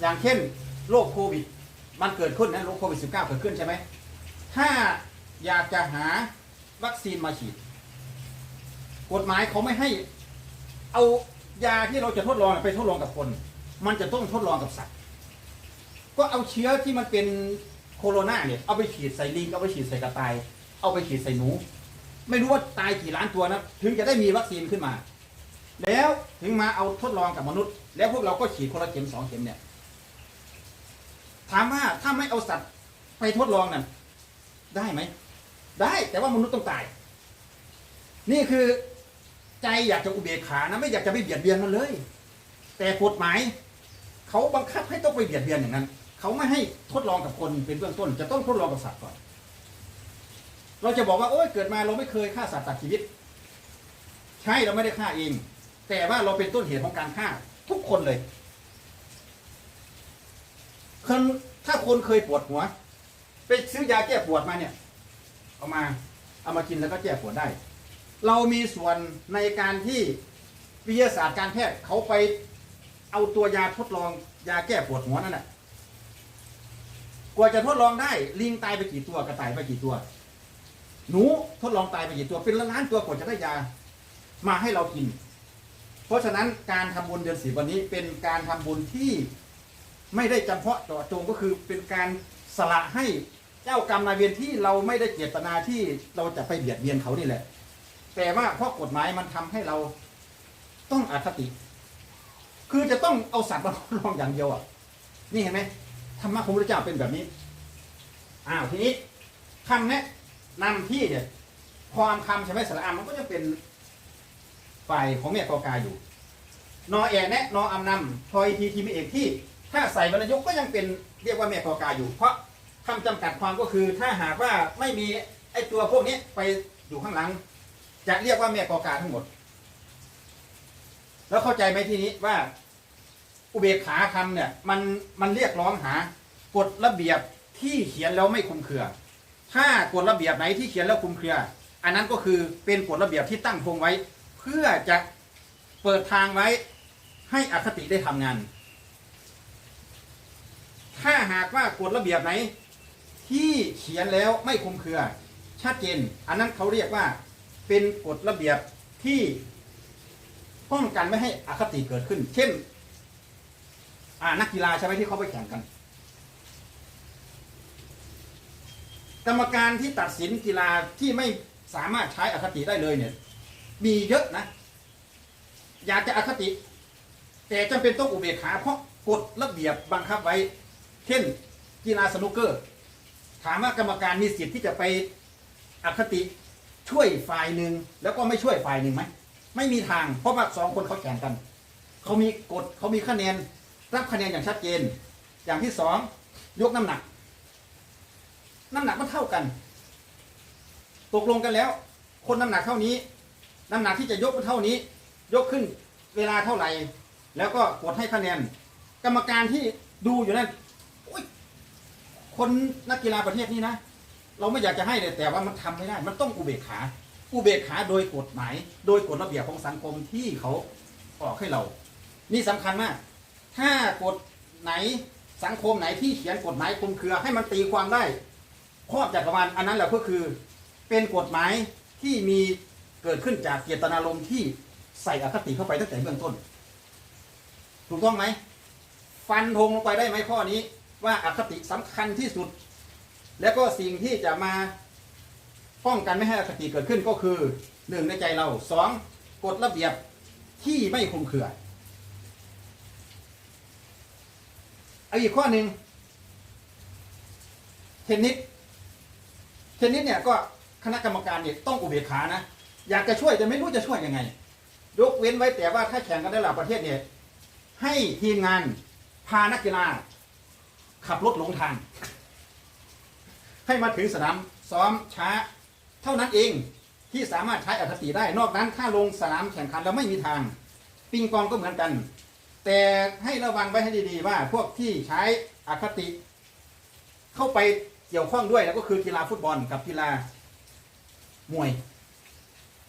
อย่างเช่นโรคโควิด มันเกิดขึ้นนะโรคโควิด -19 เกิดขึ้นใช่ไหม ถ้าอยากจะหาวัคซีนมาฉีด กฎหมายเขาไม่ให้ เอายาที่เราจะทดลองไปทดลองกับคน มันจะต้องทดลองกับสัตว์ ก็เอาเชื้อที่มันเป็นโคโรนาเนี่ย เอาไปฉีดใส่ลิง เอาไปฉีดใส่กระต่าย เอาไปฉีดใส่หนู ไม่รู้ว่าตายกี่ล้านตัวนะ ถึงจะได้มีวัคซีนขึ้นมา แล้วถึงมาเอาทดลองกับมนุษย์ แล้วพวกเราก็ฉีดคนละเข็มสองเข็มเนี่ย ถามว่าถ้าไม่เอาสัตว์ไปทดลองนั่นได้ไหม ได้แต่ว่ามนุษย์ต้องตาย นี่คือใจอยากจะอุเบกขานะไม่อยากจะไปเบียดเบียนมันเลย แต่กฎหมายเขาบังคับให้ต้องไปเบียดเบียนอย่างนั้นเขาไม่ให้ทดลองกับคนเป็นเบื้องต้น จะต้องทดลองกับสัตว์ก่อน เราจะบอกว่าโอ้ยเกิดมาเราไม่เคยฆ่าสัตว์ตัดชีวิต ใช่เราไม่ได้ฆ่าเอง แต่ว่าเราเป็นต้นเหตุของการฆ่าทุกคนเลย คนถ้าคนเคยปวดหัว ไปซื้อยาแก้ปวดมาเนี่ย เอามา เอามากินแล้วก็แก้ปวดได้ เรามีส่วนในการที่วิทยาศาสตร์การแพทย์เขาไปเอาตัวยาทดลองยาแก้ปวดหัวนั่นแหละกว่าจะทดลองได้ลิงตายไปกี่ตัวกระต่ายไปกี่ตัว หนูทดลองตายไปกี่ตัวเป็นล้านตัวกว่าจะได้ยามาให้เรากิน เพราะฉะนั้นการทำบุญเดือนสิบวันนี้เป็นการทำบุญที่ ไม่ได้จำเพาะเจาะจงก็คือเป็นการสละให้เจ้ากรรมนายเวรที่เราไม่ได้เจตนาที่เราจะไปเบียดเบียนเขานี่แหละ แต่ว่าเพราะกฎหมายมันทำให้เราต้องอคติ คือจะต้องเอาสัตว์มาทดลองอย่างเดียวอะ นี่เห็นไหมธรรมะของพระเจ้าเป็นแบบนี้ อ้าวทีนี้คำแนะนำที่เนี่ย ความคำใช่ไหมสระอามันก็จะเป็นฝ่ายของแม่กอกาอยู่ นอแอแนะนออำนำทอยทีทีมีเอกที่ ถ้าใส่บรรยกก็ยังเป็นเรียกว่าแม่กอกาอยู่ เพราะคำจำกัดความก็คือ ถ้าหากว่าไม่มีไอ้ตัวพวกนี้ไปอยู่ข้างหลัง จะเรียกว่าแม่กอกาทั้งหมด แล้วเข้าใจไหมทีนี้ว่า อุเบกขาคำเนี่ยมันมันเรียกร้องหากฎระเบียบที่เขียนแล้วไม่คลุมเครือ ถ้ากฎระเบียบไหนที่เขียนแล้วคลุมเครือ อันนั้นก็คือเป็นกฎระเบียบที่ตั้งพงไว้ เพื่อจะเปิดทางไว้ให้อคติได้ทำงาน ถ้าหากว่ากฎระเบียบไหน ที่เขียนแล้วไม่คุมเครือ ชัดเจน อันนั้นเขาเรียกว่าเป็นกฎระเบียบที่ป้องกันไม่ให้อคติเกิดขึ้น เช่นนักกีฬาใช่ไหมที่เขาไปแข่งกัน กรรมการที่ตัดสินกีฬาที่ไม่สามารถใช้อคติได้เลยเนี่ย มีเยอะนะ อยากจะอคติ แต่จำเป็นต้องอุเบกขาเพราะกฎระเบียบบังคับไว้ เช่น กีฬาสนุกเกอร์ ถามว่ากรรมการมีสิทธิ์ที่จะไปอคติช่วยฝ่ายหนึ่งแล้วก็ไม่ช่วยฝ่ายหนึ่งไหมไม่มีทางเพราะว่าสองคนเขาแข่งกันเขามีกฎเขามีคะแนนรับคะแนนอย่างชัดเจน อย่างที่สองยกน้ำหนัก น้ำหนักมันเท่ากัน ตกลงกันแล้ว คนน้ำหนักเท่านี้ น้ำหนักที่จะยกมันเท่านี้ ยกขึ้นเวลาเท่าไหร่ แล้วก็กดให้คะแนน กรรมการที่ดูอยู่นั่น คนนักกีฬาประเภทนี้นะ เราไม่อยากจะให้เลยแต่ว่ามันทำไม่ได้ มันต้องอุเบกขา อุเบกขาโดยกฎหมาย โดยกฎระเบียบของสังคมที่เขาออกให้เรา นี่สำคัญมาก ถ้ากฎไหนสังคมไหนที่เขียนกฎหมายคุมเครือ ให้มันตีความได้ครอบจักรวาลอันนั้นแหละก็คือเป็นกฎหมายที่มีเกิดขึ้นจากเจตนารมณ์ที่ใส่อคติเข้าไปตั้งแต่เบื้องต้น ถูกต้องไหม ฟันธงลงไปได้ไหมข้อนี้ ว่าอคติสำคัญที่สุด แล้วก็สิ่งที่จะมาป้องกันไม่ให้อคติเกิดขึ้นก็คือหนึ่งในใจเราสองกฎระเบียบที่ไม่คุมเครือเอาอีกข้อหนึ่งเทนนิสเทนนิสเนี่ยก็คณะกรรมการเนี่ยต้องอุเบกขานะ อยากจะช่วยแต่ไม่รู้จะช่วยยังไง ยกเว้นไว้แต่ว่าถ้าแข่งกันในระดับประเทศเนี่ยให้ทีมงานพานักกีฬา ขับรถหลงทาง ให้มาถึงสนามซ้อมช้า เท่านั้นเองที่สามารถใช้อคติได้ นอกนั้นถ้าลงสนามแข่งขันแล้วไม่มีทาง ปิงปองก็เหมือนกัน แต่ให้ระวังไว้ให้ดีๆว่า พวกที่ใช้อคติ เข้าไปเกี่ยวข้องด้วยแล้วก็คือกีฬาฟุตบอลกับกีฬามวย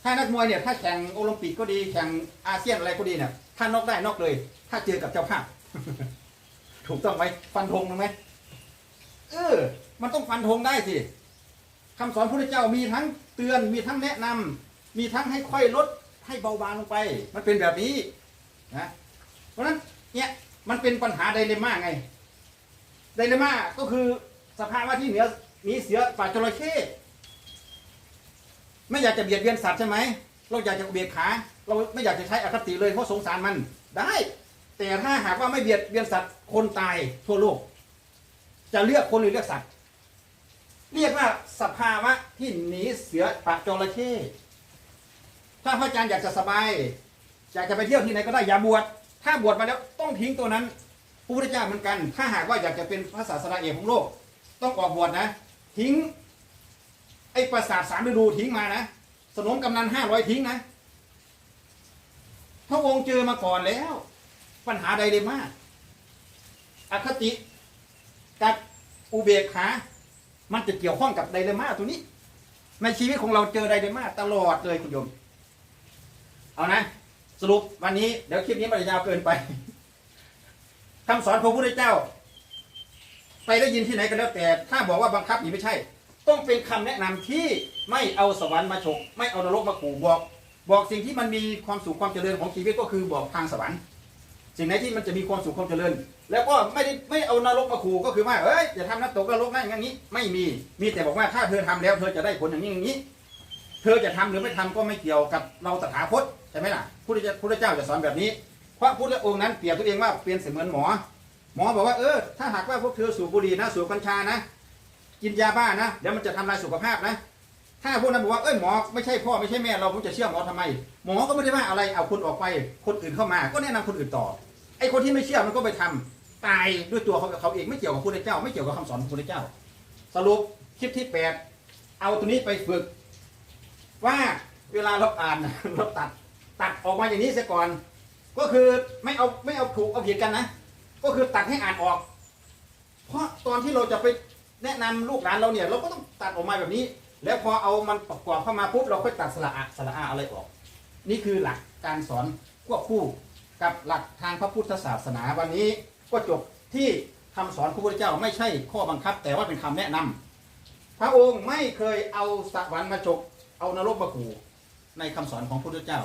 ถ้านักมวยเนี่ยถ้าแข่งโอลิมปิกก็ดีแข่งอาเซียนอะไรก็ดีเนี่ยถ้านอกได้นอกเลย ถ้าเจอกับเจ้าภาพ ถูกต้องไหมฟันธงถูกไหมเออ มันต้องฟันธงได้สิคำสอนพระเจ้ามีทั้งเตือนมีทั้งแนะนำมีทั้งให้ค่อยลดให้เบาบางลงไป มันเป็นแบบนี้นะเพราะฉะนั้นเนี่ยมันเป็นปัญหาไดเลม่าไงไดเลม่าก็คือสภาวะที่เหนือหนีเสือป่าจระเข้ไม่อยากจะเบียดเบียนสัตว์ใช่ไหมเราอยากจะเบียดขา เราไม่อยากจะใช้อคติเลยเพราะสงสารมันได้ แต่ถ้าหากว่าไม่เบียดเบียนสัตว์คนตายทั่วโลก จะเลือกคนหรือเลือกสัตว์ เรียกว่าสภาวะที่หนีเสือป่าจระเข้ถ้าพระอาจารย์อยากจะสบายอยากจะไปเที่ยวที่ไหนก็ได้อย่าบวชถ้าบวชมาแล้วต้องทิ้งตัวนั้นพระพุทธเจ้าเหมือนกัน ถ้าหากว่าอยากจะเป็นพระศาสนาเอกของโลก ต้องออกบวชนะ ทิ้ง ไอ้ประสาทสามฤดูทิ้งมานะสนมกำนันห้าร้อยทิ้งนะพระองค์เจอมาก่อนแล้ว ปัญหาใดเลยมาก อคติกับอุเบกขา มันจะเกี่ยวข้องกับไดเลม่าตัวนี้ ในชีวิตของเราเจอไดเลม่าตลอดเลยคุณโยม เอานะ สรุปวันนี้เดี๋ยวคลิปนี้มันจะยาวเกินไปคำสอนพระพุทธเจ้า ไปได้ยินที่ไหนก็แล้วแต่ ถ้าบอกว่าบังคับนี่ไม่ใช่ ต้องเป็นคำแนะนำที่ไม่เอาสวรรค์มาฉกไม่เอานรกมาขู่บอก บอกสิ่งที่มันมีความสุขความเจริญของชีวิตก็คือบอกทางสวรรค์ สิ่งไหนที่มันจะมีความสุขความเจริญ แล้วก็ไม่ได้ไม่เอานรกมาขู่ก็คือว่าเอ้ยอย่าทำนักตกนรกนะอย่างนี้ ไม่มีมีแต่บอกว่าถ้าเธอทำแล้ว เธอจะได้ผลอย่างนี้อย่างนี้ เธอจะทำหรือไม่ทำก็ไม่เกี่ยวกับเราตถาคตใช่ไหมล่ะพุทธเจ้าพุทธเจ้าจะสอนแบบนี้เพราะพุทธองค์นั้นเปรียบตัวเองว่าเป็นเสมือนหมอ หมอบอกว่าเออถ้าหากว่าพวกเธอสูบบุหรี่นะสูบกัญชานะ กินยาบ้านะเดี๋ยวมันจะทำลายสุขภาพนะ ถ้าพวกนั้นบอกว่าเอ้ยหมอไม่ใช่พ่อไม่ใช่แม่เราผมจะเชื่อหมอทำไม หมอก็ไม่ได้ว่าอะไรเอาคนออกไปคนอื่นเข้ามา ก็แนะนำคนอื่นต่อ ไอ้คนที่ไม่เชื่อมันก็ไปทำตายด้วยตัวเขาเขาเองไม่เกี่ยวกับพระพุทธเจ้า ไม่เกี่ยวกับคำสอนของพระพุทธเจ้า สรุปคลิปที่แปดเอาตัวนี้ไปฝึก ว่าเวลาเราอ่านเราตัดตัดออกมาอย่างนี้เสียก่อน ก็คือไม่เอาไม่เอาถูกเอาผิดกันนะ ก็คือตัดให้อ่านออก เพราะตอนที่เราจะไปแนะนำลูกหลานเราเนี่ย เราก็ต้องตัดออกมาแบบนี้ แล้วพอเอามันประกอบเข้ามาปุ๊บเราค่อยตัดสระอะสระอาอะไรออก นี่คือหลักการสอนควบคู่ กับหลักทางพระพุทธศาสนาวันนี้ก็จบที่คำสอนพระพุทธเจ้าไม่ใช่ข้อบังคับ แต่ว่าเป็นคำแนะนำพระองค์ไม่เคยเอาสวรรค์มาจกเอานรกมาขู่ในคำสอนของพระพุทธเจ้า